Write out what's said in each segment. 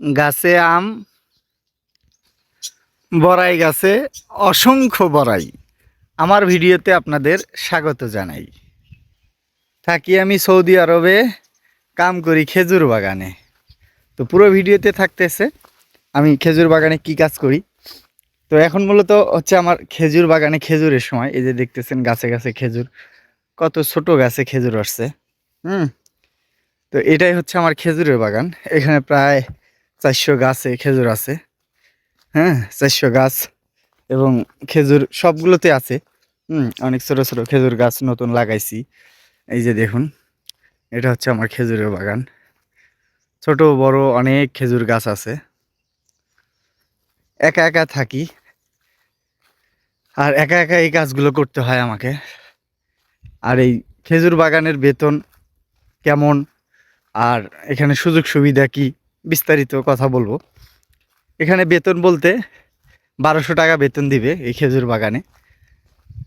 গাছে আম, বড়াই গাছে অসংখ্য বড়াই। আমার ভিডিওতে আপনাদের স্বাগত জানাই। থাকি আমি সৌদি আরবে কাম করি খেজুর বাগানে। তো পুরো ভিডিওতে থাকতেছে, আমি খেজুর বাগানে কি কাজ করি? তো এখন মূলত হচ্ছে আমার খেজুর বাগানে খেজুরের সময়। এই যে দেখতেছেন গাছে গাছে খেজুর, কত ছোট গাছে খেজুর আসছে। হুম, তো এটাই হচ্ছে আমার খেজুরের বাগান। এখানে প্রায় চারশো গাছে খেজুর আছে। হ্যাঁ চারশো গাছ এবং খেজুর সবগুলোতে আছে। হুম, অনেক ছোটো ছোটো খেজুর গাছ নতুন লাগাইছি। এই যে দেখুন, এটা হচ্ছে আমার খেজুরের বাগান। ছোট, বড় অনেক খেজুর গাছ আছে। একা একা থাকি। আর একা একা এই কাজগুলো করতে হয় আমাকে। আর এই খেজুর বাগানের বেতন কেমন? আর এখানে সুযোগ সুবিধা কি? বিস্তারিত কথা বলব। এখানে বেতন বলতে বারোশো টাকা বেতন দিবে এই খেজুর বাগানে।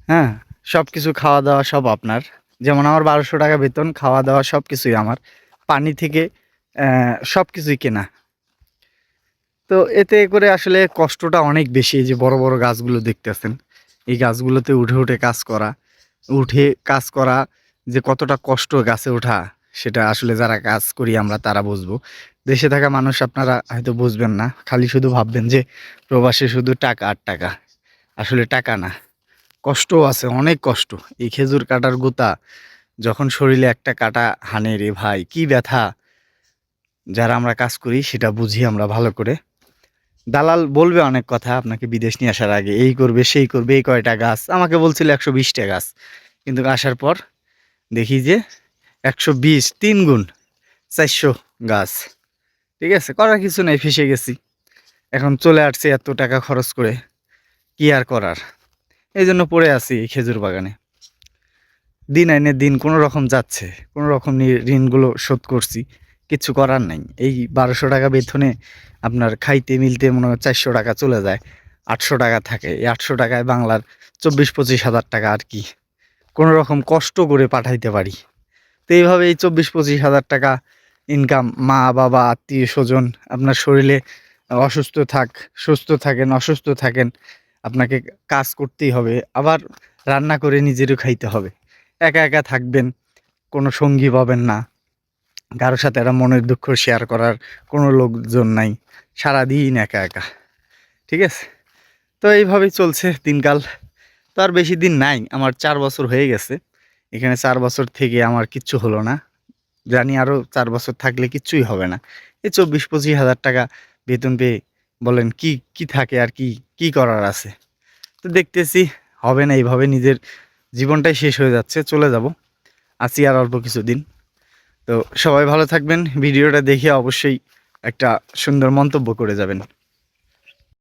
হ্যাঁ সব কিছু খাওয়া দাওয়া সব আপনার। যেমন আমার বারোশো টাকা বেতন, খাওয়া দাওয়া সব কিছুই আমার। পানি থেকে সব কিছুই কেনা। তো এতে করে আসলে কষ্টটা অনেক বেশি যে বড় বড় গাছগুলো দেখতেছেন। এই গাছগুলোতে উঠে উঠে কাজ করা, উঠে কাজ করা যে কতটা কষ্ট গাছে ওঠা। সেটা আসলে যারা কাজ করি আমরা, তারা বুঝব। দেশে থাকা মানুষ আপনারা হয়তো বুঝবেন না, খালি শুধু ভাববেন যে প্রবাসে শুধু টাকা আর টাকা। আসলে টাকা না, কষ্টও আছে, অনেক কষ্ট। এই খেজুর কাটার গুতা, যখন শরীরে একটা কাটা হানে রে ভাই, কি ব্যথা। যারা আমরা কাজ করি, সেটা বুঝি আমরা ভালো করে। দালাল বলবে অনেক কথা, আপনাকে বিদেশ নিয়ে আসার আগে, এই করবে, সেই করবে, এই কয়টা গাছ, আমাকে বলছিল একশো বিশটা গাছ। কিন্তু আসার পর দেখি যে একশো বিশ, তিন গুণ চারশো গাছ। ঠিক আছে, করার কিছু নেই, ফেসে গেছি। এখন চলে আসছে এত টাকা খরচ করে। কি আর করার? এই জন্য পড়ে আছি এই খেজুর বাগানে। দিন আইনে দিন কোনো রকম যাচ্ছে, কোনো রকম ঋণগুলো শোধ করছি। কিছু করার নাই। এই বারোশো টাকা বেতনে আপনার খাইতে মিলতে মনে হয় চারশো টাকা চলে যায়, আটশো টাকা থাকে। এই আটশো টাকায় বাংলার চব্বিশ পঁচিশ হাজার টাকা আর কি। কোনো রকম কষ্ট করে পাঠাইতে পারি। তো এইভাবে এই চব্বিশ পঁচিশ হাজার টাকা ইনকাম মা, বাবা, আত্মীয়, স্বজন আপনার শরীরে অসুস্থ থাক, সুস্থ থাকেন, অসুস্থ থাকেন, আপনাকে কাজ করতেই হবে। আবার রান্না করে নিজেরও খাইতে হবে। একা একা থাকবেন, কোনো সঙ্গী পাবেন না। কারোর সাথে একটা মনের দুঃখ শেয়ার করার কোনো লোকজন নাই। সারাদিন একা একা। ঠিক আছে? তো এইভাবেই চলছে দিনকাল। তো আর বেশি দিন নাই, আমার চার বছর হয়ে গেছে। এখানে চার বছর থেকে আমার কিচ্ছু হলো না। জানি আরও চার বছর থাকলে কিচ্ছুই হবে না। এই চব্বিশ পঁচিশ হাজার টাকা বেতন পেয়ে বলেন কি কি থাকে আর কি কি করার আছে? তো দেখতেছি হবে না এইভাবে নিজের জীবনটাই শেষ হয়ে যাচ্ছে, চলে যাব। আছি আর অল্প কিছুদিন। তো সবাই ভালো থাকবেন। ভিডিওটা দেখে অবশ্যই একটা সুন্দর মন্তব্য করে যাবেন।